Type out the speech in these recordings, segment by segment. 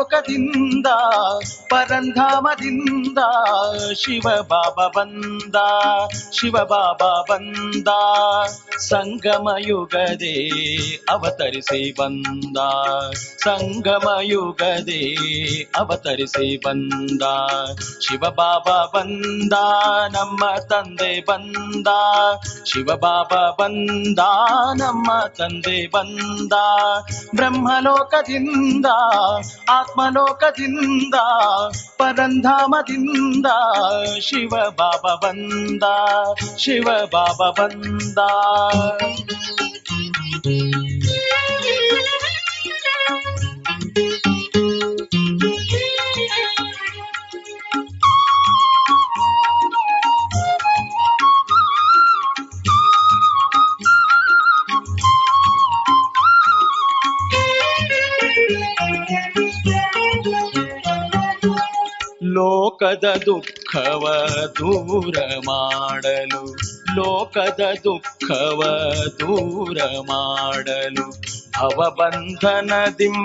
todo ಆತ್ಮಲೋಕದಿಂದ ಪರಂಧಾಮದಿಂದ Shiva ಬಾಬಾ ಬಂದ, ಶಿವ ಬಾಬಾ ಬಂದ, ಸಂಗಮ ಯುಗದೇ ಅವತರಿಸಿ ಬಂದ, ಸಂಗಮ ಯುಗದೇ ಅವತರಿಸಿ ಬಂದ, ಶಿವ ಬಾಬಾ ಬಂದ, ನಮ್ಮ ತಂದೆ ಬಂದ, ಶಿವ ಬಾಬಾ ಬಂದ, ನಮ್ಮ ತಂದೆ ಬಂದ, ಬ್ರಹ್ಮಲೋಕದಿಂದ ಆತ್ಮಲೋಕದಿಂದ ಪರಂಧಾಮದಿಂದ ಶಿವ ಬಾಬಾ ಬಂದ ಶಿವ ಬಾಬಾ ಬಂದ. ಲೋಕದ ದುಃಖವ ದೂರ ಮಾಡಲು, ಲೋಕದ ದುಃಖವ ದೂರ ಮಾಡಲು, ಭವಬಂಧನದಿಂ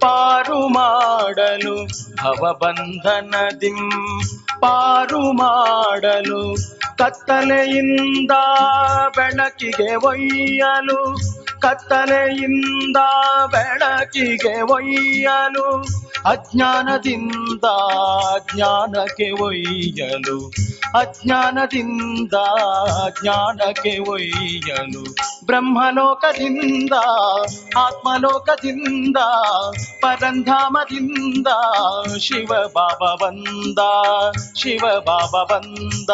ಪಾರು ಮಾಡಲು, ಭವಬಂಧನದಿಂ ಪಾರು ಮಾಡಲು, ಕತ್ತಲೆಯಿಂದ ಬೆಳಕಿಗೆ ಒಯ್ಯಲು, ಕತ್ತಲೆಯಿಂದ ಬೆಳಕಿಗೆ ಒಯ್ಯಲು ಅಜ್ಞಾನದಿಂದ ಜ್ಞಾನಕ್ಕೆ ಒಯ್ಯಲು, ಅಜ್ಞಾನದಿಂದ ಜ್ಞಾನಕ್ಕೆ ಒಯ್ಯಲು, ಬ್ರಹ್ಮಲೋಕದಿಂದ, ಆತ್ಮಲೋಕದಿಂದ, ಪರಂಧಾಮದಿಂದ ಶಿವ ಬಾಬಾ ಬಂದ. ಶಿವ ಬಾಬಾ ಬಂದ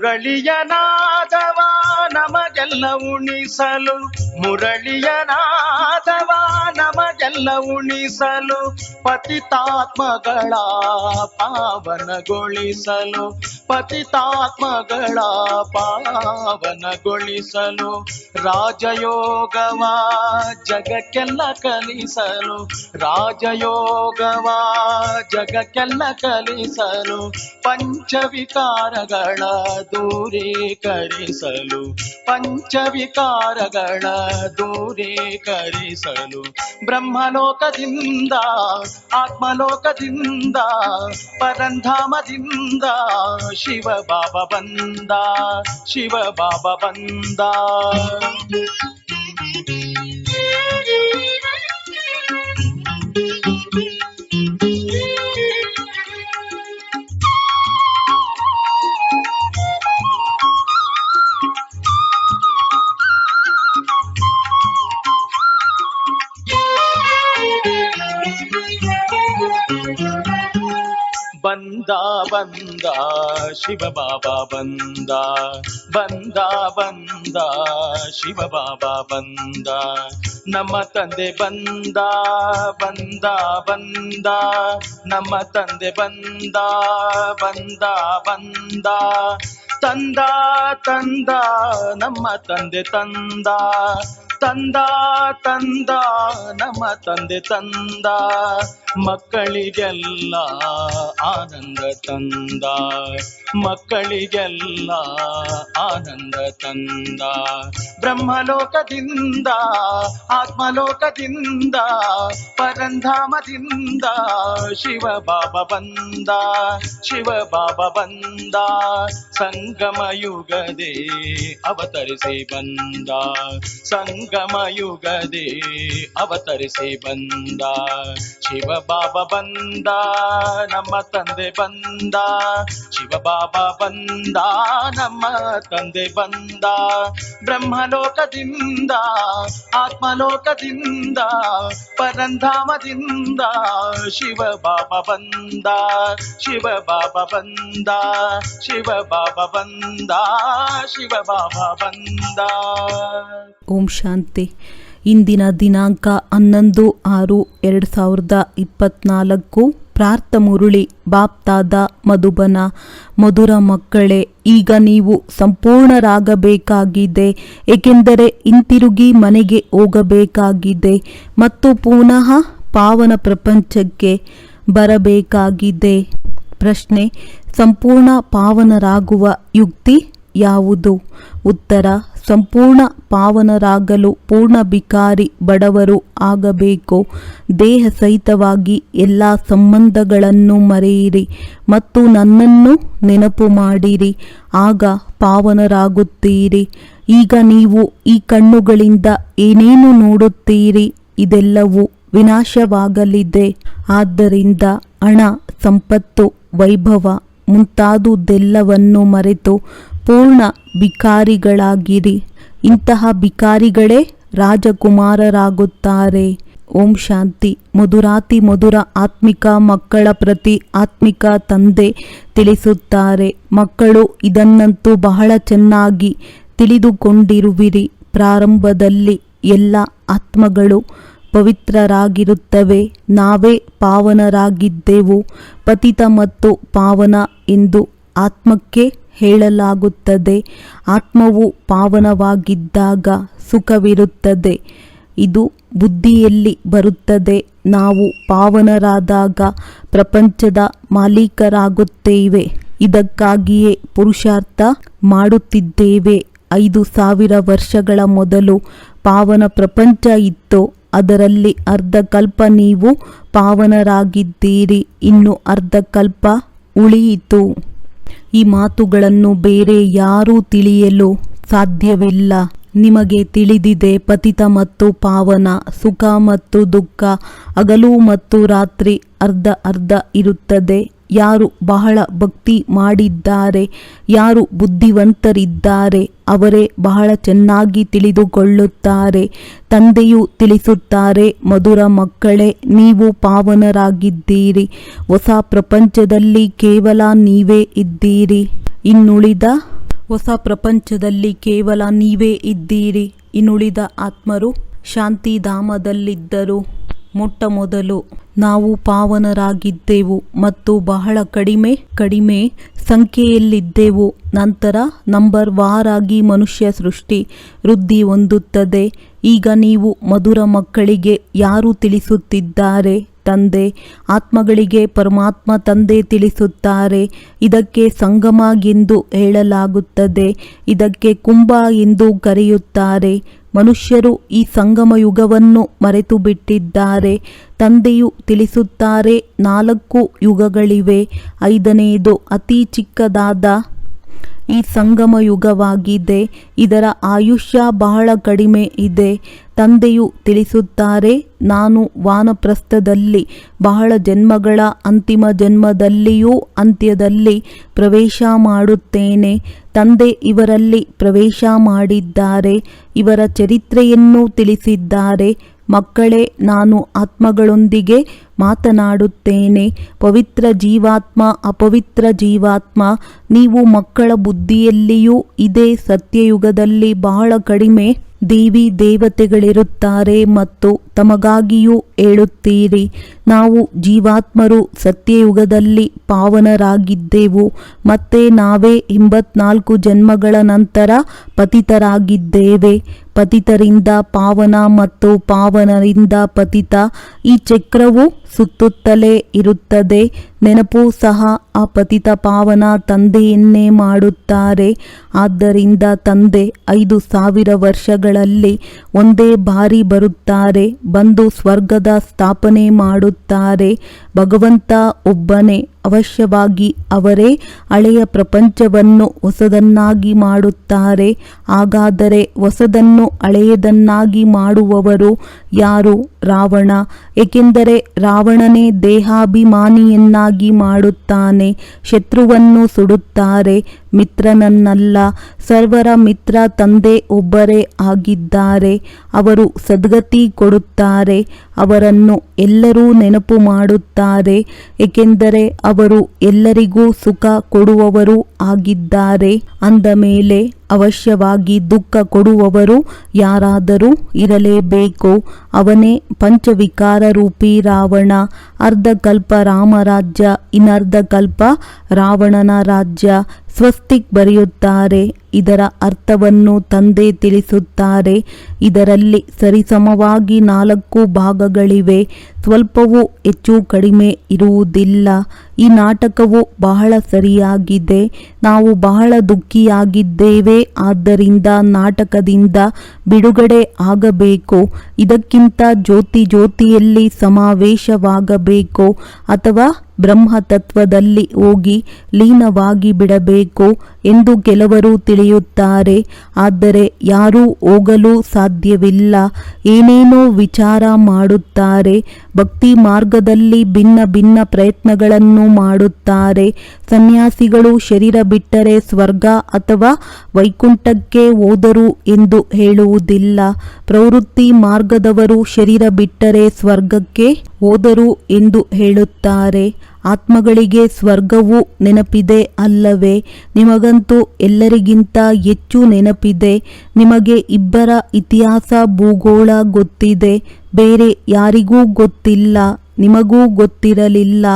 ಮುರಳಿಯ ನಾದವ ನಮಗೆಲ್ಲ ಉಣಿಸಲು. ಮುರಳಿಯ ನಾದವ ನಮಗೆಲ್ಲ ಉಣಿಸಲು. ಪತಿತಾತ್ಮಗಳ ಪಾವನಗೊಳಿಸಲು. ಪತಿತಾತ್ಮಗಳ ಪಾವನಗೊಳಿಸಲು, ರಾಜಯೋಗವ ಜಗಕ್ಕೆಲ್ಲ ಕಲಿಸಲು, ರಾಜಯೋಗವ ಜಗಕ್ಕೆಲ್ಲ ಕಲಿಸಲು, ಪಂಚವಿಕಾರಗಳ ದೂರೀಕರಿಸಲು ಪಂಚವಿಕಾರಗಳ ದೂರೀಕರಿಸಲು, ಬ್ರಹ್ಮಲೋಕದಿಂದ, ಆತ್ಮಲೋಕದಿಂದ, ಪರಂಧಾಮದಿಂದ ಶಿವ ಬಾಬಾ ಬಂದ ಶಿವ ಬಾಬಾ ಬಂದ ಬಂದ ಬಂದ, ಶಿವ ಬಾಬಾ ಬಂದ. ಬಂದ ಬಂದ, ಶಿವ ಬಾಬಾ ಬಂದ. ನಮ್ಮ ತಂದೆ ಬಂದ ಬಂದ ಬಂದ. ನಮ್ಮ ತಂದೆ ಬಂದ ಬಂದ ಬಂದ. ತಂದ ತಂದ, ನಮ್ಮ ತಂದೆ ತಂದ. ತಂದ ತಂದ, ನಮ್ಮ ತಂದೆ ತಂದ, ಮಕ್ಕಳಿಗೆಲ್ಲ ಆನಂದ ತಂದ, ಮಕ್ಕಳಿಗೆಲ್ಲ ಆನಂದ ತಂದ. ಬ್ರಹ್ಮಲೋಕದಿಂದ, ಆತ್ಮಲೋಕದಿಂದ, ಪರಂಧಾಮದಿಂದ ಶಿವ ಬಾಬಾ ಬಂದ, ಶಿವ ಬಾಬಾ ಬಂದ, ಸಂಗಮ ಯುಗದೇ ಅವತರಿಸಿ ಬಂದ. ಸಂಗಮ ಯುಗದೇ ಅವತರಿಸಿ ಬಂದ ಶಿವ ಬಾಬಾ ಬಂದ ನಮ್ಮ ತಂದೆ ಬಂದ ಶಿವ ಬಾಬಾ ಬಂದ ನಮ್ಮ ತಂದೆ ಬಂದ ಬ್ರಹ್ಮಲೋಕದಿಂದ ಆತ್ಮಲೋಕದಿಂದ ಪರಂಧಾಮದಿಂದ ಶಿವ ಬಾಬಾ ಬಂದ ಶಿವ ಬಾಬಾ ಬಂದ ಶಿವ ಬಾಬಾ ಬಂದ ಶಿವ ಬಾಬಾ ಬಂದ ಓಂ ಶಾಂತಿ ಇಂದಿನ ದಿನಾಂಕ ಹನ್ನೊಂದು ಆರು ಎರಡು ಸಾವಿರದ ಇಪ್ಪತ್ನಾಲ್ಕು. ಪ್ರಾರ್ಥ ಮುರುಳಿ, ಬಾಪ್ತಾದ ಮಧುಬನ, ಮಧುರ ಮಕ್ಕಳೇ, ಈಗ ನೀವು ಸಂಪೂರ್ಣರಾಗಬೇಕಾಗಿದೆ. ಏಕೆಂದರೆ ಹಿಂತಿರುಗಿ ಮನೆಗೆ ಹೋಗಬೇಕಾಗಿದೆ ಮತ್ತು ಪುನಃ ಪಾವನ ಪ್ರಪಂಚಕ್ಕೆ ಬರಬೇಕಾಗಿದೆ. ಪ್ರಶ್ನೆ, ಸಂಪೂರ್ಣ ಪಾವನರಾಗುವ ಯುಕ್ತಿ ಯಾವುದು? ಉತ್ತರ ಸಂಪೂರ್ಣ ಪಾವನರಾಗಲು ಪೂರ್ಣ ಬಿಕಾರಿ ಬಡವರು ಆಗಬೇಕು. ದೇಹ ಸಹಿತವಾಗಿ ಎಲ್ಲ ಸಂಬಂಧಗಳನ್ನು ಮರೆಯಿರಿ ಮತ್ತು ನನ್ನನ್ನು ನೆನಪು ಮಾಡಿರಿ. ಆಗ ಪಾವನರಾಗುತ್ತೀರಿ. ಈಗ ನೀವು ಈ ಕಣ್ಣುಗಳಿಂದ ಏನೇನು ನೋಡುತ್ತೀರಿ ಇದೆಲ್ಲವೂ ವಿನಾಶವಾಗಲಿದೆ. ಆದ್ದರಿಂದ ಹಣ, ಸಂಪತ್ತು, ವೈಭವ ಮುಂತಾದುದೆಲ್ಲವನ್ನು ಮರೆತು ಪೂರ್ಣ ಭಿಕಾರಿಗಳಾಗಿರಿ. ಇಂತಹ ಭಿಕಾರಿಗಳೇ ರಾಜಕುಮಾರರಾಗುತ್ತಾರೆ. ಓಂ ಶಾಂತಿ. ಮಧುರಾತಿ ಮಧುರ ಆತ್ಮಿಕ ಮಕ್ಕಳ ಪ್ರತಿ ಆತ್ಮಿಕ ತಂದೆ ತಿಳಿಸುತ್ತಾರೆ. ಮಕ್ಕಳು ಇದನ್ನಂತೂ ಬಹಳ ಚೆನ್ನಾಗಿ ತಿಳಿದುಕೊಂಡಿರುವಿರಿ. ಪ್ರಾರಂಭದಲ್ಲಿ ಎಲ್ಲ ಆತ್ಮಗಳು ಪವಿತ್ರರಾಗಿರುತ್ತವೆ. ನಾವೇ ಪಾವನರಾಗಿದ್ದೆವು. ಪತಿತ ಮತ್ತು ಪಾವನ ಎಂದು ಆತ್ಮಕ್ಕೆ ಹೇಳಲಾಗುತ್ತದೆ. ಆತ್ಮವು ಪಾವನವಾಗಿದ್ದಾಗ ಸುಖವಿರುತ್ತದೆ. ಇದು ಬುದ್ಧಿಯಲ್ಲಿ ಬರುತ್ತದೆ. ನಾವು ಪಾವನರಾದಾಗ ಪ್ರಪಂಚದ ಮಾಲೀಕರಾಗುತ್ತೇವೆ. ಇದಕ್ಕಾಗಿಯೇ ಪುರುಷಾರ್ಥ ಮಾಡುತ್ತಿದ್ದೇವೆ. ಐದು ಸಾವಿರ ವರ್ಷಗಳ ಮೊದಲು ಪಾವನ ಪ್ರಪಂಚ ಇತ್ತು. ಅದರಲ್ಲಿ ಅರ್ಧ ಕಲ್ಪ ನೀವು ಪಾವನರಾಗಿದ್ದೀರಿ. ಇನ್ನು ಅರ್ಧ ಕಲ್ಪ ಉಳಿಯಿತು. ಈ ಮಾತುಗಳನ್ನು ಬೇರೆ ಯಾರೂ ತಿಳಿಯಲು ಸಾಧ್ಯವಿಲ್ಲ. ನಿಮಗೆ ತಿಳಿದಿದೆ, ಪತಿತ ಮತ್ತು ಪಾವನ ಸುಖ ಮತ್ತು ದುಃಖ, ಹಗಲು ಮತ್ತು ರಾತ್ರಿ ಅರ್ಧ ಅರ್ಧ ಇರುತ್ತದೆ. ಯಾರು ಬಹಳ ಭಕ್ತಿ ಮಾಡಿದ್ದಾರೆ, ಯಾರು ಬುದ್ಧಿವಂತರಿದ್ದಾರೆ, ಅವರೇ ಬಹಳ ಚೆನ್ನಾಗಿ ತಿಳಿದುಕೊಳ್ಳುತ್ತಾರೆ, ತಂದೆಯು ತಿಳಿಸುತ್ತಾರೆ, ಮಧುರ ಮಕ್ಕಳೇ, ನೀವು ಪಾವನರಾಗಿದ್ದೀರಿ, ಹೊಸ ಪ್ರಪಂಚದಲ್ಲಿ ಕೇವಲ ನೀವೇ ಇದ್ದೀರಿ. ಇನ್ನುಳಿದ ಹೊಸ ಪ್ರಪಂಚದಲ್ಲಿ ಕೇವಲ ನೀವೇ ಇದ್ದೀರಿ. ಇನ್ನುಳಿದ ಆತ್ಮರು ಶಾಂತಿಧಾಮದಲ್ಲಿದ್ದರು. ಮೊಟ್ಟ ಮೊದಲು ನಾವು ಪಾವನರಾಗಿದ್ದೆವು ಮತ್ತು ಬಹಳ ಕಡಿಮೆ ಕಡಿಮೆ ಸಂಖ್ಯೆಯಲ್ಲಿದ್ದೆವು. ನಂತರ ನಂಬರ್ ವಾರಾಗಿ ಮನುಷ್ಯ ಸೃಷ್ಟಿ ವೃದ್ಧಿ ಹೊಂದುತ್ತದೆ. ಈಗ ನೀವು ಮಧುರ ಮಕ್ಕಳಿಗೆ ಯಾರು ತಿಳಿಸುತ್ತಿದ್ದಾರೆ? ತಂದೆ, ಆತ್ಮಗಳಿಗೆ ಪರಮಾತ್ಮ ತಂದೆ ತಿಳಿಸುತ್ತಾರೆ. ಇದಕ್ಕೆ ಸಂಗಮ ಎಂದು ಹೇಳಲಾಗುತ್ತದೆ. ಇದಕ್ಕೆ ಕುಂಭ ಎಂದು ಕರೆಯುತ್ತಾರೆ. ಮನುಷ್ಯರು ಈ ಸಂಗಮ ಯುಗವನ್ನು ಮರೆತು ಬಿಟ್ಟಿದ್ದಾರೆ ತಂದೆಯು ತಿಳಿಸುತ್ತಾರೆ, ನಾಲ್ಕು ಯುಗಗಳಿವೆ. ಐದನೆಯದು ಅತಿ ಚಿಕ್ಕದಾದ ಈ ಸಂಗಮ ಯುಗವಾಗಿದೆ ಇದರ ಆಯುಷ್ಯ ಬಹಳ ಕಡಿಮೆ ಇದೆ. ತಂದೆಯು ತಿಳಿಸುತ್ತಾರೆ, ನಾನು ವಾನಪ್ರಸ್ಥದಲ್ಲಿ, ಬಹಳ ಜನ್ಮಗಳ ಅಂತಿಮ ಜನ್ಮದಲ್ಲಿಯೂ ಅಂತ್ಯದಲ್ಲಿ ಪ್ರವೇಶ ಮಾಡುತ್ತೇನೆ. ತಂದೆ ಇವರಲ್ಲಿ ಪ್ರವೇಶ ಮಾಡಿದ್ದಾರೆ, ಇವರ ಚರಿತ್ರೆಯನ್ನು ತಿಳಿಸಿದ್ದಾರೆ. ಮಕ್ಕಳೇ, ನಾನು ಆತ್ಮಗಳೊಂದಿಗೆ ಮಾತನಾಡುತ್ತೇನೆ. ಪವಿತ್ರ ಜೀವಾತ್ಮ, ಅಪವಿತ್ರ ಜೀವಾತ್ಮ, ನೀವು ಮಕ್ಕಳ ಬುದ್ಧಿಯಲ್ಲಿಯೂ ಇದೇ ಸತ್ಯಯುಗದಲ್ಲಿ ಬಹಳ ಕಡಿಮೆ. ದೇವಿ ದೇವತೆಗಳಿರುತ್ತಾರೆ ಮತ್ತು ತಮಗಾಗಿಯೂ ಹೇಳುತ್ತೀರಿ. ನಾವು ಜೀವಾತ್ಮರು ಸತ್ಯಯುಗದಲ್ಲಿ ಪಾವನರಾಗಿದ್ದೆವು, ಮತ್ತೆ ನಾವೇ ಎಂಬತ್ನಾಲ್ಕು ಜನ್ಮಗಳ ನಂತರ ಪತಿತರಾಗಿದ್ದೇವೆ. ಪತಿತರಿಂದ ಪಾವನ ಮತ್ತು ಪಾವನರಿಂದ ಪತಿತ. ಈ ಚಕ್ರವು ಸುತ್ತುತ್ತಲೇ ಇರುತ್ತದೆ. ನೆನಪು ಸಹ ಆ ಪತಿತ ಪಾವನ ತಂದೆಯನ್ನೇ ಮಾಡುತ್ತಾರೆ. ಆದ್ದರಿಂದ ತಂದೆ ಐದು ಸಾವಿರ ವರ್ಷಗಳಲ್ಲಿ ಒಂದೇ ಬಾರಿ ಬರುತ್ತಾರೆ. ಬಂದು ಸ್ವರ್ಗದ ಸ್ಥಾಪನೆ ಮಾಡುತ್ತಾರೆ. ಭಗವಂತ ಒಬ್ಬನೇ. ಅವಶ್ಯವಾಗಿ ಅವರೇ ಹಳೆಯ ಪ್ರಪಂಚವನ್ನು ಹೊಸದನ್ನಾಗಿ ಮಾಡುತ್ತಾರೆ. ಹಾಗಾದರೆ ಹೊಸದನ್ನು ಹಳೆಯದನ್ನಾಗಿ ಮಾಡುವವರು ಯಾರು? ರಾವಣ. ಏಕೆಂದರೆ ರಾವಣನೇ ದೇಹಾಭಿಮಾನಿಯನ್ನಾಗಿ ಮಾಡುತ್ತಾನೆ, ಶತ್ರುವನ್ನು ಸುಡುತ್ತಾರೆ ಮಿತ್ರನನ್ನಲ್ಲ, ಸರ್ವರ ಮಿತ್ರ ತಂದೆ ಒಬ್ಬರೇ ಆಗಿದ್ದಾರೆ. ಅವರು ಸದ್ಗತಿ ಕೊಡುತ್ತಾರೆ, ಅವರನ್ನು ಎಲ್ಲರೂ ನೆನಪು ಮಾಡುತ್ತಾರೆ, ಏಕೆಂದರೆ ಅವರು ಎಲ್ಲರಿಗೂ ಸುಖ ಕೊಡುವವರು ಆಗಿದ್ದಾರೆ. ಅಂದ ಮೇಲೆ ಅವಶ್ಯವಾಗಿ ದುಃಖ ಕೊಡುವವರು ಯಾರಾದರೂ ಇರಲೇಬೇಕು. ಅವನೇ ಪಂಚವಿಕಾರ ರೂಪಿ ರಾವಣ, ಅರ್ಧಕಲ್ಪ ರಾಮರಾಜ್ಯ, ಇನ್ನರ್ಧಕಲ್ಪ ರಾವಣನ ರಾಜ್ಯ ಸ್ವಸ್ತಿಕ್ ಬರೆಯುತ್ತಾರೆ ಇದರ ಅರ್ಥವನ್ನು ತಂದೆ ತಿಳಿಸುತ್ತಾರೆ. ಇದರಲ್ಲಿ ಸರಿಸಮವಾಗಿ ನಾಲ್ಕು ಭಾಗಗಳಿವೆ. ಸ್ವಲ್ಪವೂ ಹೆಚ್ಚು ಕಡಿಮೆ ಇರುವುದಿಲ್ಲ. ಈ ನಾಟಕವು ಬಹಳ ಸರಿಯಾಗಿದೆ. ನಾವು ಬಹಳ ದುಃಖಿಯಾಗಿದ್ದೇವೆ. ಆದ್ದರಿಂದ ನಾಟಕದಿಂದ ಬಿಡುಗಡೆ ಆಗಬೇಕು. ಇದಕ್ಕಿಂತ ಜ್ಯೋತಿ ಜ್ಯೋತಿಯಲ್ಲಿ ಸಮಾವೇಶವಾಗಬೇಕು. ಅಥವಾ ಬ್ರಹ್ಮತತ್ವದಲ್ಲಿ ಹೋಗಿ ಲೀನವಾಗಿ ಬಿಡಬೇಕು ಎಂದು ಕೆಲವರು ತಿಳಿಯುತ್ತಾರೆ. ಆದರೆ ಯಾರೂ ಹೋಗಲು ಸಾಧ್ಯವಿಲ್ಲ. ಏನೇನೋ ವಿಚಾರ ಮಾಡುತ್ತಾರೆ. ಭಕ್ತಿ ಮಾರ್ಗದಲ್ಲಿ ಭಿನ್ನ ಭಿನ್ನ ಪ್ರಯತ್ನಗಳನ್ನು ಮಾಡುತ್ತಾರೆ. ಸನ್ಯಾಸಿಗಳು ಶರೀರ ಬಿಟ್ಟರೆ ಸ್ವರ್ಗ ಅಥವಾ ವೈಕುಂಠಕ್ಕೆ ಹೋದರು ಎಂದು ಹೇಳುವುದಿಲ್ಲ. ಪ್ರವೃತ್ತಿ ಮಾರ್ಗದವರು ಶರೀರ ಬಿಟ್ಟರೆ ಸ್ವರ್ಗಕ್ಕೆ ಹೋದರು ಎಂದು ಹೇಳುತ್ತಾರೆ. ಆತ್ಮಗಳಿಗೆ ಸ್ವರ್ಗವು ನೆನಪಿದೆ ಅಲ್ಲವೇ? ನಿಮಗಂತೂ ಎಲ್ಲರಿಗಿಂತ ಹೆಚ್ಚು ನೆನಪಿದೆ. ನಿಮಗೆ ಇಬ್ಬರ ಇತಿಹಾಸ ಭೂಗೋಳ ಗೊತ್ತಿದೆ. ಬೇರೆ ಯಾರಿಗೂ ಗೊತ್ತಿಲ್ಲ. ನಿಮಗೂ ಗೊತ್ತಿರಲಿಲ್ಲ.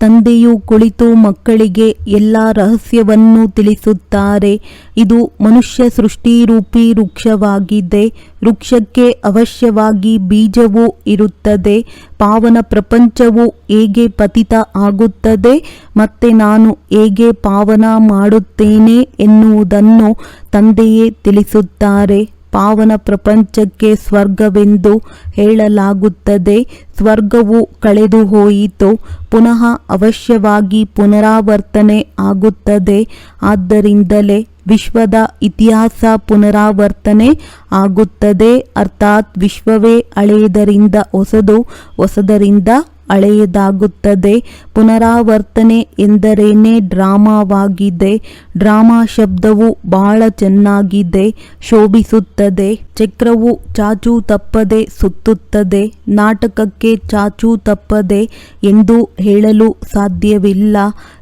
ತಂದೆಯು ಕುಳಿತು ಮಕ್ಕಳಿಗೆ ಎಲ್ಲ ರಹಸ್ಯವನ್ನು ತಿಳಿಸುತ್ತಾರೆ. ಇದು ಮನುಷ್ಯ ಸೃಷ್ಟಿರೂಪಿ ವೃಕ್ಷವಾಗಿದೆ. ವೃಕ್ಷಕ್ಕೆ ಅವಶ್ಯವಾಗಿ ಬೀಜವೂ ಇರುತ್ತದೆ. ಪಾವನ ಪ್ರಪಂಚವು ಹೇಗೆ ಪತಿತ ಆಗುತ್ತದೆ, ಮತ್ತೆ ನಾನು ಹೇಗೆ ಪಾವನ ಮಾಡುತ್ತೇನೆ ಎನ್ನುವುದನ್ನು ತಂದೆಯೇ ತಿಳಿಸುತ್ತಾರೆ. ಪಾವನ ಪ್ರಪಂಚಕ್ಕೆ ಸ್ವರ್ಗವೆಂದು ಹೇಳಲಾಗುತ್ತದೆ. ಸ್ವರ್ಗವು ಕಳೆದು ಹೋಯಿತು. ಪುನಃ ಅವಶ್ಯವಾಗಿ ಪುನರಾವರ್ತನೆ ಆಗುತ್ತದೆ. ಆದ್ದರಿಂದಲೇ ವಿಶ್ವದ ಇತಿಹಾಸ ಪುನರಾವರ್ತನೆ ಆಗುತ್ತದೆ. ಅರ್ಥಾತ್ ವಿಶ್ವವೇ ಹಳೆಯದರಿಂದ ಹೊಸದು, ಹೊಸದರಿಂದ ಹಳೆಯದಾಗುತ್ತದೆ ಪುನರಾವರ್ತನೆ ಎಂದರೇನೆ ಡ್ರಾಮಾವಾಗಿದೆ. ಡ್ರಾಮಾ ಶಬ್ದವು ಬಹಳ ಚೆನ್ನಾಗಿದೆ. ಶೋಭಿಸುತ್ತದೆ. ಚಕ್ರವು ಚಾಚು ತಪ್ಪದೆ ಸುತ್ತುತ್ತದೆ. ನಾಟಕಕ್ಕೆ ಚಾಚು ತಪ್ಪದೆ ಎಂದು ಹೇಳಲು ಸಾಧ್ಯವಿಲ್ಲ.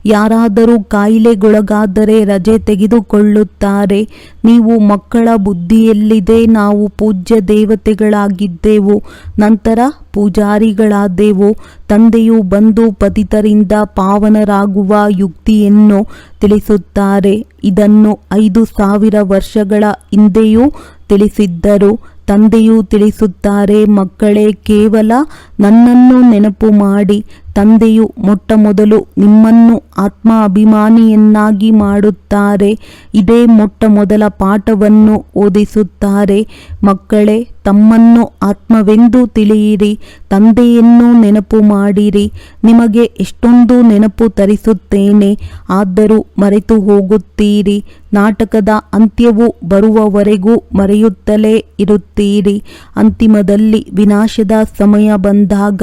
ಯಾರಾದರೂ ಕಾಯಿಲೆಗೊಳಗಾದರೆ ರಜೆ ತೆಗೆದುಕೊಳ್ಳುತ್ತಾರೆ. ನೀವು ಮಕ್ಕಳ ಬುದ್ಧಿಯಲ್ಲಿದೆ, ನಾವು ಪೂಜ್ಯ ದೇವತೆಗಳಾಗಿದ್ದೆವು, ನಂತರ ಪೂಜಾರಿಗಳಾದೆವು, ತಂದೆಯು ಬಂದು ಪತಿತರಿಂದ ಪಾವನರಾಗುವ ಯುಕ್ತಿಯನ್ನು ತಿಳಿಸುತ್ತಾರೆ. ಇದನ್ನು ಐದು ಸಾವಿರ ವರ್ಷಗಳ ಹಿಂದೆಯೂ ತಿಳಿಸಿದ್ದರು. ತಂದೆಯು ತಿಳಿಸುತ್ತಾರೆ, ಮಕ್ಕಳೇ, ಕೇವಲ ನನ್ನನ್ನು ನೆನಪು ಮಾಡಿ ತಂದೆಯು ಮೊಟ್ಟ ಮೊದಲು ನಿಮ್ಮನ್ನು ಆತ್ಮ ಅಭಿಮಾನಿಯನ್ನಾಗಿ ಮಾಡುತ್ತಾರೆ. ಇದೇ ಮೊಟ್ಟ ಮೊದಲ ಪಾಠವನ್ನು ಓದಿಸುತ್ತಾರೆ. ಮಕ್ಕಳೇ ತಮ್ಮನ್ನು ಆತ್ಮವೆಂದು ತಿಳಿಯಿರಿ, ತಂದೆಯನ್ನು ನೆನಪು ಮಾಡಿರಿ, ನಿಮಗೆ ಎಷ್ಟೊಂದು ನೆನಪು ತರಿಸುತ್ತೇನೆ, ಆದರೂ ಮರೆತು ಹೋಗುತ್ತೀರಿ, ನಾಟಕದ ಅಂತ್ಯವು ಬರುವವರೆಗೂ ಮರೆಯುತ್ತಲೇ ಇರುತ್ತೀರಿ, ಅಂತಿಮದಲ್ಲಿ ವಿನಾಶದ ಸಮಯ ಬಂದಾಗ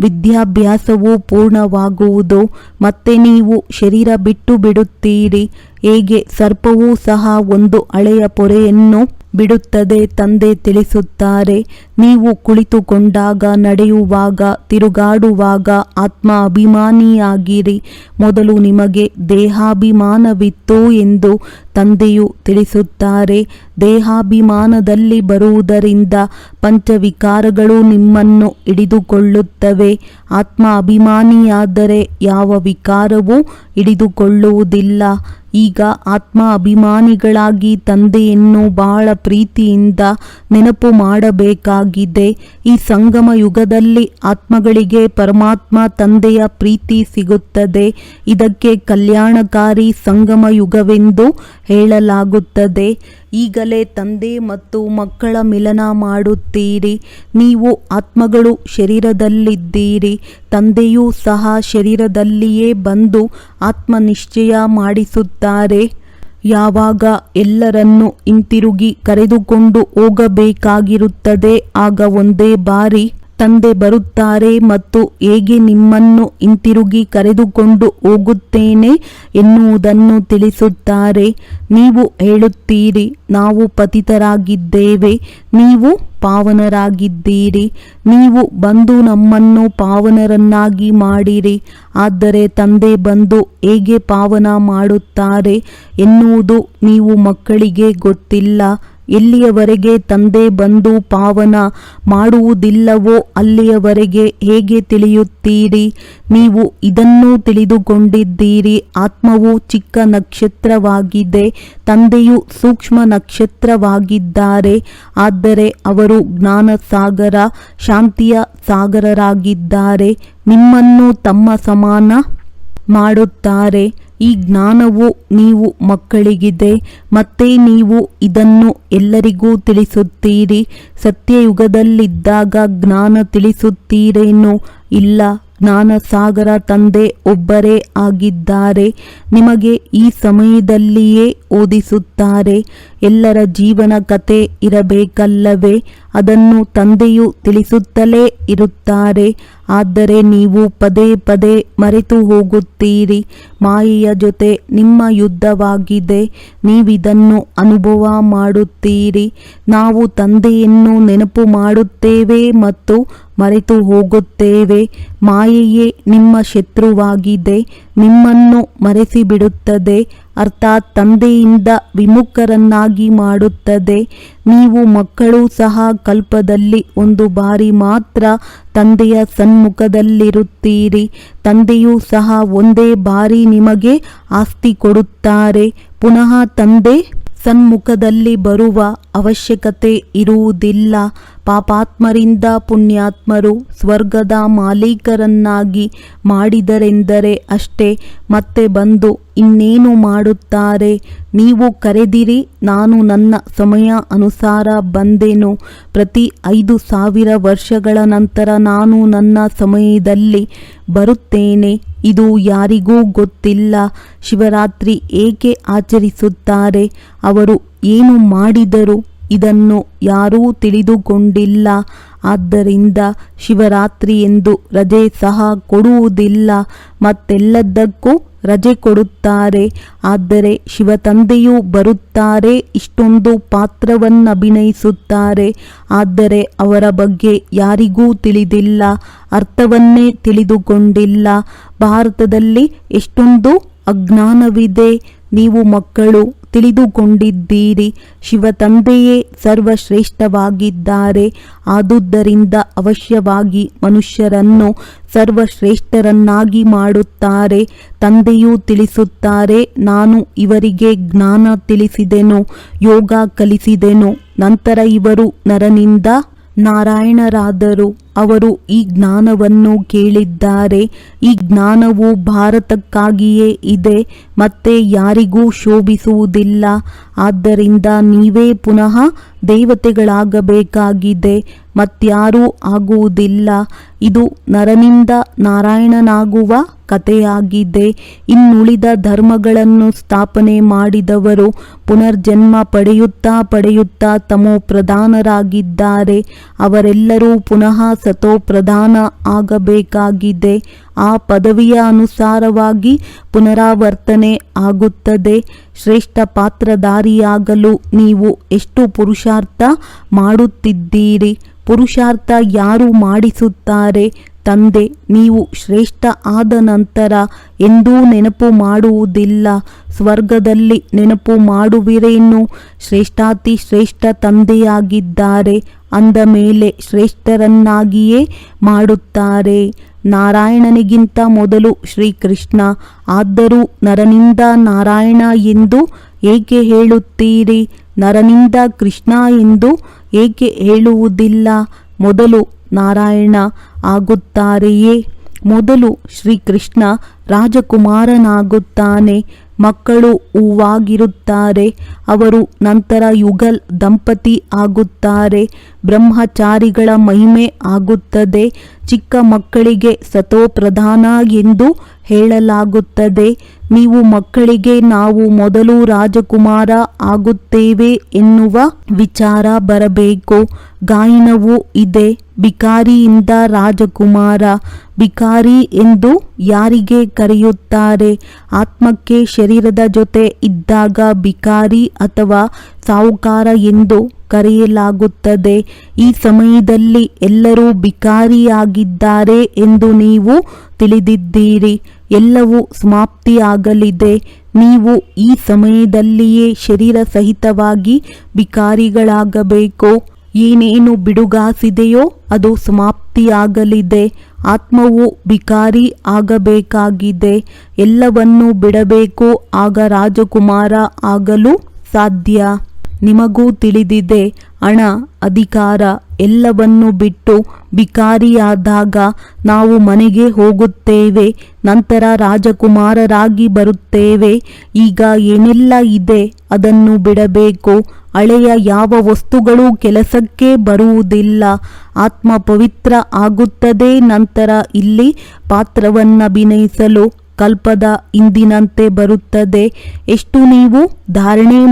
ವಿದ್ಯಾಭ್ಯಾಸವು ಪೂರ್ಣವಾಗುವುದು, ಮತ್ತೆ ನೀವು ಶರೀರ ಬಿಟ್ಟು ಬಿಡುತ್ತೀರಿ, ಹೇಗೆ ಸರ್ಪವೂ ಸಹ ಒಂದು ಹಳೆಯ ಪೊರೆಯನ್ನು ಬಿಡುತ್ತದೆ, ತಂದೆ ತಿಳಿಸುತ್ತಾರೆ. ನೀವು ಕುಳಿತುಕೊಂಡಾಗ, ನಡೆಯುವಾಗ, ತಿರುಗಾಡುವಾಗ ಆತ್ಮ ಅಭಿಮಾನಿಯಾಗಿರಿ. ಮೊದಲು ನಿಮಗೆ ದೇಹಾಭಿಮಾನವಿತ್ತು ಎಂದು ತಂದೆಯು ತಿಳಿಸುತ್ತಾರೆ. ದೇಹಾಭಿಮಾನದಲ್ಲಿ ಬರುವುದರಿಂದ ಪಂಚವಿಕಾರಗಳು ನಿಮ್ಮನ್ನು ಹಿಡಿದುಕೊಳ್ಳುತ್ತವೆ. ಆತ್ಮ ಅಭಿಮಾನಿಯಾದರೆ ಯಾವ ವಿಕಾರವೂ ಹಿಡಿದುಕೊಳ್ಳುವುದಿಲ್ಲ. ಈಗ ಆತ್ಮ ಅಭಿಮಾನಿಗಳಾಗಿ ತಂದೆಯನ್ನು ಬಹಳ ಪ್ರೀತಿಯಿಂದ ನೆನಪು ಮಾಡಬೇಕಾಗಿದೆ. ಈ ಸಂಗಮ ಯುಗದಲ್ಲಿ ಆತ್ಮಗಳಿಗೆ ಪರಮಾತ್ಮ ತಂದೆಯ ಪ್ರೀತಿ ಸಿಗುತ್ತದೆ. ಇದಕ್ಕೆ ಕಲ್ಯಾಣಕಾರಿ ಸಂಗಮ ಯುಗವೆಂದು ಹೇಳಲಾಗುತ್ತದೆ. ಈಗಲೇ ತಂದೆ ಮತ್ತು ಮಕ್ಕಳ ಮಿಲನ ಮಾಡುತ್ತೀರಿ. ನೀವು ಆತ್ಮಗಳು ಶರೀರದಲ್ಲಿದ್ದೀರಿ. ತಂದೆಯೂ ಸಹ ಶರೀರದಲ್ಲಿಯೇ ಬಂದು ಆತ್ಮನಿಶ್ಚಯ ಮಾಡಿಸುತ್ತಾರೆ. ಯಾವಾಗ ಎಲ್ಲರನ್ನು ಹಿಂತಿರುಗಿ ಕರೆದುಕೊಂಡು ಹೋಗಬೇಕಾಗಿರುತ್ತದೆ, ಆಗ ಒಂದೇ ಬಾರಿ ತಂದೆ ಬರುತ್ತಾರೆ ಮತ್ತು ಹೇಗೆ ನಿಮ್ಮನ್ನು ಹಿಂತಿರುಗಿ ಕರೆದುಕೊಂಡು ಹೋಗುತ್ತೇನೆ ಎನ್ನುವುದನ್ನು ತಿಳಿಸುತ್ತಾರೆ. ನೀವು ಹೇಳುತ್ತೀರಿ, ನಾವು ಪತಿತರಾಗಿದ್ದೇವೆ, ನೀವು ಪಾವನರಾಗಿದ್ದೀರಿ, ನೀವು ಬಂದು ನಮ್ಮನ್ನು ಪಾವನರನ್ನಾಗಿ ಮಾಡಿರಿ, ಆದರೆ ತಂದೆ ಬಂದು ಹೇಗೆ ಪಾವನ ಮಾಡುತ್ತಾರೆ ಎನ್ನುವುದು ನೀವು ಮಕ್ಕಳಿಗೆ ಗೊತ್ತಿಲ್ಲ. ಎಲ್ಲಿಯವರೆಗೆ ತಂದೆ ಬಂದು ಪಾವನ ಮಾಡುವುದಿಲ್ಲವೋ ಅಲ್ಲಿಯವರೆಗೆ ಹೇಗೆ ತಿಳಿಯುತ್ತೀರಿ? ನೀವು ಇದನ್ನು ತಿಳಿದುಕೊಂಡಿದ್ದೀರಿ. ಆತ್ಮವು ಚಿಕ್ಕ ನಕ್ಷತ್ರವಾಗಿದೆ. ತಂದೆಯು ಸೂಕ್ಷ್ಮ ನಕ್ಷತ್ರವಾಗಿದ್ದಾರೆ. ಆದರೆ ಅವರು ಜ್ಞಾನ ಸಾಗರ ಶಾಂತಿಯ ಸಾಗರರಾಗಿದ್ದಾರೆ. ನಿಮ್ಮನ್ನು ತಮ್ಮ ಸಮಾನ ಮಾಡುತ್ತಾರೆ. ಈ ಜ್ಞಾನವು ನೀವು ಮಕ್ಕಳಿಗಿದೆ, ಮತ್ತೆ ನೀವು ಇದನ್ನು ಎಲ್ಲರಿಗೂ ತಿಳಿಸುತ್ತೀರಿ. ಸತ್ಯಯುಗದಲ್ಲಿದ್ದಾಗ ಜ್ಞಾನ ತಿಳಿಸುತ್ತೀರೇನು ಇಲ್ಲ ಜ್ಞಾನ ಸಾಗರ ತಂದೆ ಒಬ್ಬರೇ ಆಗಿದ್ದಾರೆ. ನಿಮಗೆ ಈ ಸಮಯದಲ್ಲಿಯೇ ಓದಿಸುತ್ತಾರೆ. ಎಲ್ಲರ ಜೀವನ ಕತೆ ಇರಬೇಕಲ್ಲವೇ? ಅದನ್ನು ತಂದೆಯು ತಿಳಿಸುತ್ತಲೇ ಇರುತ್ತಾರೆ. ಆದರೆ ನೀವು ಪದೇ ಪದೇ ಮರೆತು ಹೋಗುತ್ತೀರಿ. ಮಾಯೆಯ ಜೊತೆ ನಿಮ್ಮ ಯುದ್ಧವಾಗಿದೆ. ನೀವಿದನ್ನು ಅನುಭವ ಮಾಡುತ್ತೀರಿ. ನಾವು ತಂದೆಯನ್ನು ನೆನಪು ಮಾಡುತ್ತೇವೆ ಮತ್ತು ಮರೆತು ಹೋಗುತ್ತೇವೆ. ಮಾಯೆಯೇ ನಿಮ್ಮ ಶತ್ರುವಾಗಿದೆ. ನಿಮ್ಮನ್ನು ಮರೆಸಿಬಿಡುತ್ತದೆ. ಅರ್ಥಾತ್ ತಂದೆಯಿಂದ ವಿಮುಖರನ್ನಾಗಿ ಮಾಡುತ್ತದೆ. ನೀವು ಮಕ್ಕಳು ಸಹ ಕಲ್ಪದಲ್ಲಿ ಒಂದು ಬಾರಿ ಮಾತ್ರ ತಂದೆಯ ಸನ್ಮುಖದಲ್ಲಿರುತ್ತೀರಿ. ತಂದೆಯೂ ಸಹ ಒಂದೇ ಬಾರಿ ನಿಮಗೆ ಆಸ್ತಿ ಕೊಡುತ್ತಾರೆ. ಪುನಃ ತಂದೆ ಸನ್ಮುಖದಲ್ಲಿ ಬರುವ ಅವಶ್ಯಕತೆ ಇರುವುದಿಲ್ಲ. ಪಾಪಾತ್ಮರಿಂದ ಪುಣ್ಯಾತ್ಮರು ಸ್ವರ್ಗದ ಮಾಲೀಕರನ್ನಾಗಿ ಮಾಡಿದರೆಂದರೆ ಅಷ್ಟೇ. ಮತ್ತೆ ಬಂದು, ಇನ್ನೇನು ಮಾಡುತ್ತಾರೆ? ನೀವು ಕರೆದಿರಿ, ನಾನು ನನ್ನ ಸಮಯ ಅನುಸಾರ ಬಂದೆನು. ಪ್ರತಿ ಐದು ಸಾವಿರ ವರ್ಷಗಳ ನಂತರ ನಾನು ನನ್ನ ಸಮಯದಲ್ಲಿ ಬರುತ್ತೇನೆ. ಇದು ಯಾರಿಗೂ ಗೊತ್ತಿಲ್ಲ. ಶಿವರಾತ್ರಿ ಏಕೆ ಆಚರಿಸುತ್ತಾರೆ? ಅವರು ಏನು ಮಾಡಿದರು? ಇದನ್ನು ಯಾರೂ ತಿಳಿದುಕೊಂಡಿಲ್ಲ. ಆದ್ದರಿಂದ ಶಿವರಾತ್ರಿ ಎಂದು ರಜೆ ಸಹ ಕೊಡುವುದಿಲ್ಲ. ಮತ್ತೆಲ್ಲದಕ್ಕೂ ರಜೆ ಕೊಡುತ್ತಾರೆ. ಆದರೆ ಶಿವತಂದೆಯೂ ಬರುತ್ತಾರೆ. ಇಷ್ಟೊಂದು ಪಾತ್ರವನ್ನು ಅಭಿನಯಿಸುತ್ತಾರೆ ಆದರೆ ಅವರ ಬಗ್ಗೆ ಯಾರಿಗೂ ತಿಳಿದಿಲ್ಲ. ಅರ್ಥವನ್ನೇ ತಿಳಿದುಕೊಂಡಿಲ್ಲ. ಭಾರತದಲ್ಲಿ ಎಷ್ಟೊಂದು ಅಜ್ಞಾನವಿದೆ. ನೀವು ಮಕ್ಕಳು ತಿಳಿದುಕೊಂಡಿದ್ದೀರಿ. ಶಿವತಂದೆಯೇ ಸರ್ವಶ್ರೇಷ್ಠವಾಗಿದ್ದಾರೆ. ಆದುದರಿಂದ ಅವಶ್ಯವಾಗಿ ಮನುಷ್ಯರನ್ನು ಸರ್ವಶ್ರೇಷ್ಠರನ್ನಾಗಿ ಮಾಡುತ್ತಾರೆ. ತಂದೆಯೂ ತಿಳಿಸುತ್ತಾರೆ, ನಾನು ಇವರಿಗೆ ಜ್ಞಾನ ತಿಳಿಸಿದೆನು, ಯೋಗ ಕಲಿಸಿದೆನು. ನಂತರ ಇವರು ನರನಿಂದ ನಾರಾಯಣರಾದರು. ಅವರು ಈ ಜ್ಞಾನವನ್ನು ಕೇಳಿದ್ದಾರೆ. ಈ ಜ್ಞಾನವು ಭಾರತಕ್ಕಾಗಿಯೇ ಇದೆ, ಮತ್ತೆ ಯಾರಿಗೂ ಶೋಭಿಸುವುದಿಲ್ಲ. ಆದ್ದರಿಂದ ನೀವೇ ಪುನಃ ದೇವತೆಗಳಾಗಬೇಕಾಗಿದೆ ಮತ್ಯಾರೂ ಆಗುವುದಿಲ್ಲ. ಇದು ನರನಿಂದ ನಾರಾಯಣನಾಗುವ ಕಥೆಯಾಗಿದೆ. ಇನ್ನುಳಿದ ಧರ್ಮಗಳನ್ನು ಸ್ಥಾಪನೆ ಮಾಡಿದವರು ಪುನರ್ಜನ್ಮ ಪಡೆಯುತ್ತಾ ಪಡೆಯುತ್ತಾ ತಮೋ ಪ್ರಧಾನರಾಗಿದ್ದಾರೆ. ಅವರೆಲ್ಲರೂ ಪುನಃ ಸತೋ ಪ್ರಧಾನ ಆಗಬೇಕಾಗಿದೆ. ಆ ಪದವಿಯ ಅನುಸಾರವಾಗಿ ಪುನರಾವರ್ತನೆ ಆಗುತ್ತದೆ. ಶ್ರೇಷ್ಠ ಪಾತ್ರಧಾರಿಯಾಗಲು ನೀವು ಎಷ್ಟು ಪುರುಷಾರ್ಥ ಮಾಡುತ್ತಿದ್ದೀರಿ? ಪುರುಷಾರ್ಥ ಯಾರು ಮಾಡಿಸುತ್ತಾರೆ? ತಂದೆ, ನೀವು ಶ್ರೇಷ್ಠ ಆದ ನಂತರ ಎಂದೂ ನೆನಪು ಮಾಡುವುದಿಲ್ಲ. ಸ್ವರ್ಗದಲ್ಲಿ ನೆನಪು ಮಾಡುವಿರೇನು? ಶ್ರೇಷ್ಠಾತಿ ಶ್ರೇಷ್ಠ ತಂದೆಯಾಗಿದ್ದಾರೆ, ಅಂದ ಮೇಲೆ ಶ್ರೇಷ್ಠರನ್ನಾಗಿಯೇ ಮಾಡುತ್ತಾರೆ. ನಾರಾಯಣನಿಗಿಂತ ಮೊದಲು ಶ್ರೀಕೃಷ್ಣ, ಆದರೂ ನರನಿಂದ ನಾರಾಯಣ ಎಂದು ಏಕೆ ಹೇಳುತ್ತೀರಿ? ನರನಿಂದ ಕೃಷ್ಣ ಎಂದು ಏಕೆ ಹೇಳುವುದಿಲ್ಲ? ಮೊದಲು ನಾರಾಯಣ ಆಗುತ್ತಾರೆಯೇ? ಮೊದಲು ಶ್ರೀಕೃಷ್ಣ ರಾಜಕುಮಾರನಾಗುತ್ತಾನೆ, ಮಕ್ಕಳು ಹೂವಾಗಿರುತ್ತಾರೆ, ಅವರು ನಂತರ ಯುಗಲ್ ದಂಪತಿ ಆಗುತ್ತಾರೆ, ಬ್ರಹ್ಮಚಾರಿಗಳ ಮಹಿಮೆ ಆಗುತ್ತದೆ, ಚಿಕ್ಕ ಮಕ್ಕಳಿಗೆ ಸತೋಪ್ರಧಾನ ಎಂದು ಹೇಳಲಾಗುತ್ತದೆ. ನೀವು ಮಕ್ಕಳಿಗೆ ನಾವು ಮೊದಲು ರಾಜಕುಮಾರ ಆಗುತ್ತೇವೆ ಎನ್ನುವ ವಿಚಾರ ಬರಬೇಕು. ಗಾಯನವೂ ಇದೆ. ಬಿಕಾರಿಯಿಂದ ರಾಜಕುಮಾರ ಬಿಕಾರಿ ಎಂದು ಯಾರಿಗೆ ಕರೆಯುತ್ತಾರೆ? ಆತ್ಮಕ್ಕೆ ಶರೀರದ ಜೊತೆ ಇದ್ದಾಗ ಬಿಕಾರಿ ಅಥವಾ ಸಾಹುಕಾರ ಎಂದು ಕರೆಯಲಾಗುತ್ತದೆ. ಈ ಸಮಯದಲ್ಲಿ ಎಲ್ಲರೂ ಬಿಕಾರಿಯಾಗಿದ್ದಾರೆ ಎಂದು ನೀವು ತಿಳಿದಿದ್ದೀರಿ. ಎಲ್ಲವೂ ಸಮಾಪ್ತಿಯಾಗಲಿದೆ. ನೀವು ಈ ಸಮಯದಲ್ಲಿಯೇ ಶರೀರ ಸಹಿತವಾಗಿ ಬಿಕಾರಿಗಳಾಗಬೇಕು. ಏನೇನು ಬಿಡುಗಾಸಿದೆಯೋ ಅದು ಸಮಾಪ್ತಿಯಾಗಲಿದೆ. ಆತ್ಮವು ಬಿಕಾರಿ ಆಗಬೇಕಾಗಿದೆ. ಎಲ್ಲವನ್ನೂ ಬಿಡಬೇಕು. ಆಗ ರಾಜಕುಮಾರ ಆಗಲು ಸಾಧ್ಯ. ನಿಮಗೂ ತಿಳಿದಿದೆ ಹಣ ಅಧಿಕಾರ ಎಲ್ಲವನ್ನು ಬಿಟ್ಟು ಬಿಕಾರಿಯಾದಾಗ ನಾವು ಮನೆಗೆ ಹೋಗುತ್ತೇವೆ, ನಂತರ ರಾಜಕುಮಾರರಾಗಿ ಬರುತ್ತೇವೆ, ಈಗ ಏನೆಲ್ಲ ಇದೆ, ಅದನ್ನು ಬಿಡಬೇಕು, ಹಳೆಯ ಯಾವ ವಸ್ತುಗಳು ಕೆಲಸಕ್ಕೆ ಬರುವುದಿಲ್ಲ, ಆತ್ಮ ಪವಿತ್ರ ಆಗುತ್ತದೆ, ನಂತರ ಇಲ್ಲಿ ಪಾತ್ರವನ್ನಭಿನಯಿಸಲು ಕಲ್ಪದ ಇಂದಿನಂತೆ ಬರುತ್ತದೆ, ಎಷ್ಟು ನೀವು ಧಾರಣೆ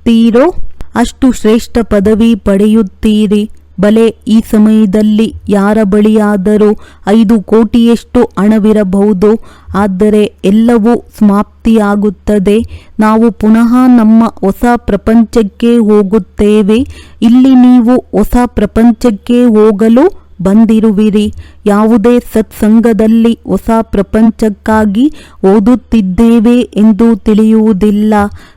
ಮಾಡುತ್ತೀರೋ ಅಷ್ಟು ಶ್ರೇಷ್ಠ ಪದವಿ ಪಡೆಯುತ್ತೀರಿ. ಬಲೆ, ಈ ಸಮಯದಲ್ಲಿ ಯಾರ ಬಳಿಯಾದರೂ ಐದು ಕೋಟಿಯಷ್ಟು ಹಣವಿರಬಹುದು. ಆದರೆ ಎಲ್ಲವೂ ಸಮಾಪ್ತಿಯಾಗುತ್ತದೆ. ನಾವು ಪುನಃ ನಮ್ಮ ಹೊಸ ಪ್ರಪಂಚಕ್ಕೆ ಹೋಗುತ್ತೇವೆ. ಇಲ್ಲಿ ನೀವು ಹೊಸ ಪ್ರಪಂಚಕ್ಕೆ ಹೋಗಲು ಬಂದಿರುವಿರಿ. ಯಾವುದೇ ಸತ್ಸಂಗದಲ್ಲಿ ಹೊಸ ಪ್ರಪಂಚಕ್ಕಾಗಿ ಓದುತ್ತಿದ್ದೇವೆ ಎಂದು ತಿಳಿಯುವುದಿಲ್ಲ.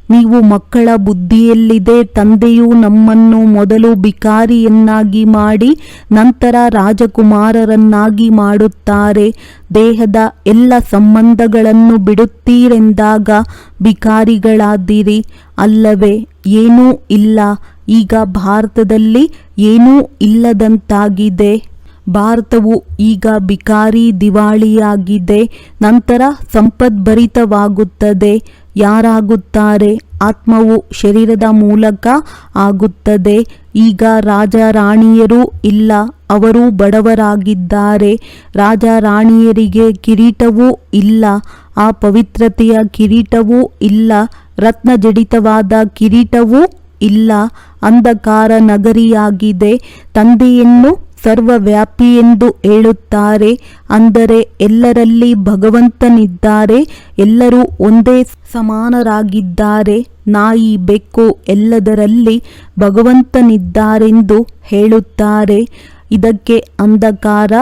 ನೀವು ಮಕ್ಕಳ ಬುದ್ಧಿಯಲ್ಲಿದೆ, ತಂದೆಯು ನಮ್ಮನ್ನು ಮೊದಲು ಬಿಕಾರಿಯನ್ನಾಗಿ ಮಾಡಿ, ನಂತರ ರಾಜಕುಮಾರರನ್ನಾಗಿ ಮಾಡುತ್ತಾರೆ. ದೇಹದ ಎಲ್ಲ ಸಂಬಂಧಗಳನ್ನು ಬಿಡುತ್ತೀರೆಂದಾಗ ಬಿಕಾರಿಗಳಾದಿರಿ ಅಲ್ಲವೇ, ಏನೂ ಇಲ್ಲ. ಈಗ ಭಾರತದಲ್ಲಿ ಏನೂ ಇಲ್ಲದಂತಾಗಿದೆ. ಭಾರತವು ಈಗ ಬಿಕಾರಿ ದಿವಾಳಿಯಾಗಿದೆ. ನಂತರ ಸಂಪದ್ಭರಿತವಾಗುತ್ತದೆ. ಯಾರಾಗುತ್ತಾರೆ? ಆತ್ಮವು ಶರೀರದ ಮೂಲಕ ಆಗುತ್ತದೆ. ಈಗ ರಾಜ ರಾಣಿಯರು ಇಲ್ಲ, ಅವರು ಬಡವರಾಗಿದ್ದಾರೆ. ರಾಜ ರಾಣಿಯರಿಗೆ ಕಿರೀಟವೂ ಇಲ್ಲ, ಆ ಪವಿತ್ರತೆಯ ಕಿರೀಟವೂ ಇಲ್ಲ ರತ್ನ ಜಡಿತವಾದ ಕಿರೀಟವೂ ಇಲ್ಲ. ಅಂಧಕಾರ ನಗರಿಯಾಗಿದೆ. ತಂದೆಯನ್ನು ಸರ್ವವ್ಯಾಪಿ ಎಂದು ಹೇಳುತ್ತಾರೆ. ಅಂದರೆ ಎಲ್ಲರಲ್ಲಿ ಭಗವಂತನಿದ್ದಾರೆ, ಎಲ್ಲರೂ ಒಂದೇ ಸಮಾನರಾಗಿದ್ದಾರೆ. ನಾಯಿ, ಬೆಕ್ಕು ಎಲ್ಲದರಲ್ಲಿ ಭಗವಂತನಿದ್ದಾರೆಂದು ಹೇಳುತ್ತಾರೆ. ಇದಕ್ಕೆ ಅಂಧಕಾರ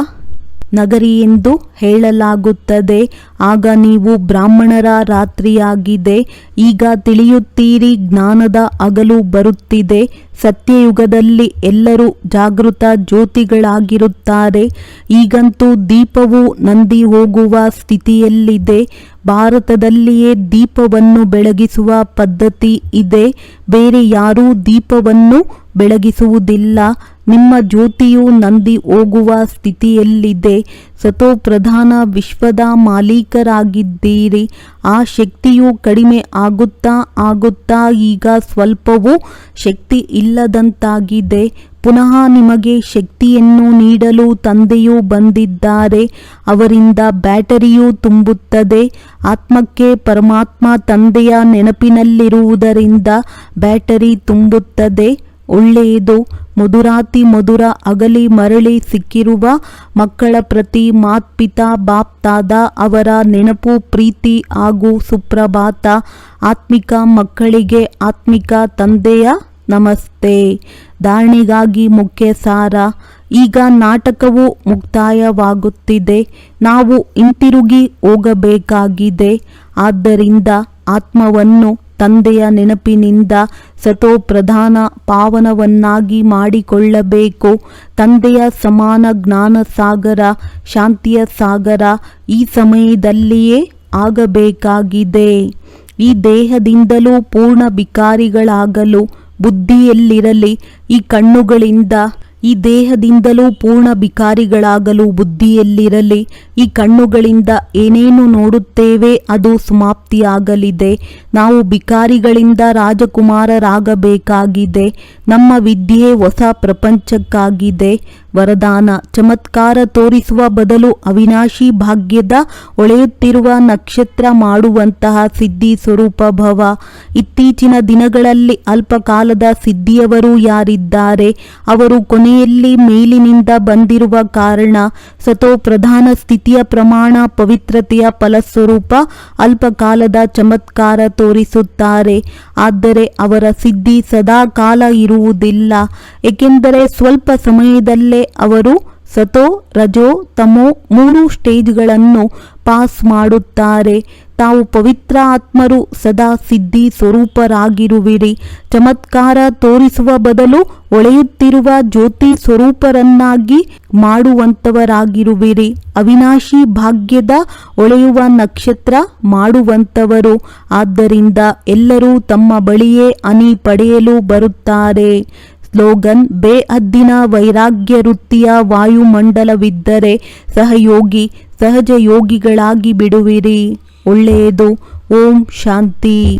ನಗರಿ ಎಂದು ಹೇಳಲಾಗುತ್ತದೆ. ಆಗ ನೀವು ಬ್ರಾಹ್ಮಣರ ರಾತ್ರಿಯಾಗಿದೆ. ಈಗ ತಿಳಿಯುತ್ತೀರಿ, ಜ್ಞಾನದ ಅಗಲು ಬರುತ್ತಿದೆ. ಸತ್ಯಯುಗದಲ್ಲಿ ಎಲ್ಲರೂ ಜಾಗೃತ ಜ್ಯೋತಿಗಳಾಗಿರುತ್ತಾರೆ. ಈಗಂತೂ ದೀಪವು ನಂದಿ ಹೋಗುವ ಸ್ಥಿತಿಯಲ್ಲಿದೆ. ಭಾರತದಲ್ಲಿಯೇ ದೀಪವನ್ನು ಬೆಳಗಿಸುವ ಪದ್ಧತಿ ಇದೆ. ಬೇರೆ ಯಾರೂ ದೀಪವನ್ನು ಬೆಳಗಿಸುವುದಿಲ್ಲ. ನಿಮ್ಮ ಜ್ಯೋತಿಯು ನಂದಿ ಹೋಗುವ ಸ್ಥಿತಿಯಲ್ಲಿದೆ. ಸತೋ ಪ್ರಧಾನ ವಿಶ್ವದ ಮಾಲೀಕರಾಗಿದ್ದೀರಿ. ಆ ಶಕ್ತಿಯು ಕಡಿಮೆ ಆಗುತ್ತಾ ಆಗುತ್ತಾ ಈಗ ಸ್ವಲ್ಪವೂ ಶಕ್ತಿ ಇಲ್ಲದಂತಾಗಿದೆ. ಪುನಃ ನಿಮಗೆ ಶಕ್ತಿಯನ್ನು ನೀಡಲು ತಂದೆಯು ಬಂದಿದ್ದಾರೆ. ಅವರಿಂದ ಬ್ಯಾಟರಿಯು ತುಂಬುತ್ತದೆ. ಆತ್ಮಕ್ಕೆ ಪರಮಾತ್ಮ ತಂದೆಯ ನೆನಪಿನಲ್ಲಿರುವುದರಿಂದ ಬ್ಯಾಟರಿ ತುಂಬುತ್ತದೆ. ಒಳ್ಳೆಯದು. ಮಧುರಾತಿ ಮಧುರ ಅಗಲಿ ಮರಳಿ ಸಿಕ್ಕಿರುವ ಮಕ್ಕಳ ಪ್ರತಿ ಮಾತ್ಪಿತಾ ಬಾಪ್ತಾದ ಅವರ ನೆನಪು ಪ್ರೀತಿ ಹಾಗೂ ಸುಪ್ರಭಾತ. ಆತ್ಮಿಕ ಮಕ್ಕಳಿಗೆ ಆತ್ಮಿಕ ತಂದೆಯ ನಮಸ್ತೆ. ಧಾರಣೆಗಾಗಿ ಮುಖ್ಯ ಸಾರ. ಈಗ ನಾಟಕವು ಮುಕ್ತಾಯವಾಗುತ್ತಿದೆ. ನಾವು ಹಿಂತಿರುಗಿ ಹೋಗಬೇಕಾಗಿದೆ. ಆದ್ದರಿಂದ ಆತ್ಮವನ್ನು ತಂದೆಯ ನೆನಪಿನಿಂದ ಸತೋ ಪ್ರಧಾನ ಪಾವನವನ್ನಾಗಿ ಮಾಡಿಕೊಳ್ಳಬೇಕು. ತಂದೆಯ ಸಮಾನ ಜ್ಞಾನ ಸಾಗರ ಶಾಂತಿಯ ಸಾಗರ ಈ ಸಮಯದಲ್ಲಿಯೇ ಆಗಬೇಕಾಗಿದೆ. ಈ ದೇಹದಿಂದಲೂ ಪೂರ್ಣ ಬಿಕಾರಿಗಳಾಗಲು ಬುದ್ಧಿಯಲ್ಲಿರಲಿ. ಈ ಕಣ್ಣುಗಳಿಂದ, ಈ ದೇಹದಿಂದಲೂ ಪೂರ್ಣ ಬಿಕಾರಿಗಳಾಗಲು ಬುದ್ಧಿಯಲ್ಲಿರಲಿ. ಈ ಕಣ್ಣುಗಳಿಂದ ಏನೇನು ನೋಡುತ್ತೇವೆ ಅದು ಸಮಾಪ್ತಿಯಾಗಲಿದೆ. ನಾವು ಬಿಕಾರಿಗಳಿಂದ ರಾಜಕುಮಾರರಾಗಬೇಕಾಗಿದೆ. ನಮ್ಮ ವಿದ್ಯೆ ಹೊಸ ಪ್ರಪಂಚಕ್ಕಾಗಿದೆ. ವರದಾನ ಚಮತ್ಕಾರ ತೋರಿಸುವ ಬದಲು ಅವಿನಾಶಿ ಭಾಗ್ಯದ ಒಳೆಯುತ್ತಿರುವ ನಕ್ಷತ್ರ ಮಾಡುವಂತಹ ಸಿದ್ಧಿ ಸ್ವರೂಪ ಭವ. ಇತ್ತೀಚಿನ ದಿನಗಳಲ್ಲಿ ಅಲ್ಪಕಾಲದ ಸಿದ್ಧಿಯವರು ಯಾರಿದ್ದಾರೆ? ಅವರು ಕೊನೆಯಲ್ಲಿ ಮೇಲಿನಿಂದ ಬಂದಿರುವ ಕಾರಣ, ಸತೋ ಪ್ರಧಾನ ಸ್ಥಿತಿಯ ಪ್ರಮಾಣ, ಪವಿತ್ರತೆಯ ಫಲಸ್ವರೂಪ, ಅಲ್ಪಕಾಲದ ಚಮತ್ಕಾರ ತೋರಿಸುತ್ತಾರೆ. ಆದರೆ ಅವರ ಸಿದ್ಧಿ ಸದಾ ಕಾಲ ಇರುವುದಿಲ್ಲ, ಏಕೆಂದರೆ ಸ್ವಲ್ಪ ಸಮಯದಲ್ಲೇ ಅವರು ಸತೋ, ರಜೋ, ತಮೋ ಮೂರು ಸ್ಟೇಜ್ಗಳನ್ನು ಪಾಸ್ ಮಾಡುತ್ತಾರೆ. ತಾವು ಪವಿತ್ರ ಆತ್ಮರು ಸದಾ ಸಿದ್ಧಿ ಸ್ವರೂಪರಾಗಿರುವಿರಿ. ಚಮತ್ಕಾರ ತೋರಿಸುವ ಬದಲು ಒಳೆಯುತ್ತಿರುವ ಜ್ಯೋತಿ ಸ್ವರೂಪರನ್ನಾಗಿ ಮಾಡುವಂತವರಾಗಿರುವಿರಿ. ಅವಿನಾಶಿ ಭಾಗ್ಯದ ಒಳೆಯುವ ನಕ್ಷತ್ರ ಮಾಡುವಂತವರು. ಆದ್ದರಿಂದ ಎಲ್ಲರೂ ತಮ್ಮ ಬಳಿಯೇ ಅನಿ ಪಡೆಯಲು ಬರುತ್ತಾರೆ. ಸ್ಲೋಗನ್ ಬೇಹದ್ದಿನ ವೈರಾಗ್ಯ ವೃತ್ತಿಯ ವಾಯುಮಂಡಲವಿದ್ದರೆ ಸಹಯೋಗಿ ಸಹಜ ಯೋಗಿಗಳಾಗಿ ಬಿಡುವಿರಿ. ಒಳ್ಳೆಯದು ಓಂ ಶಾಂತಿ.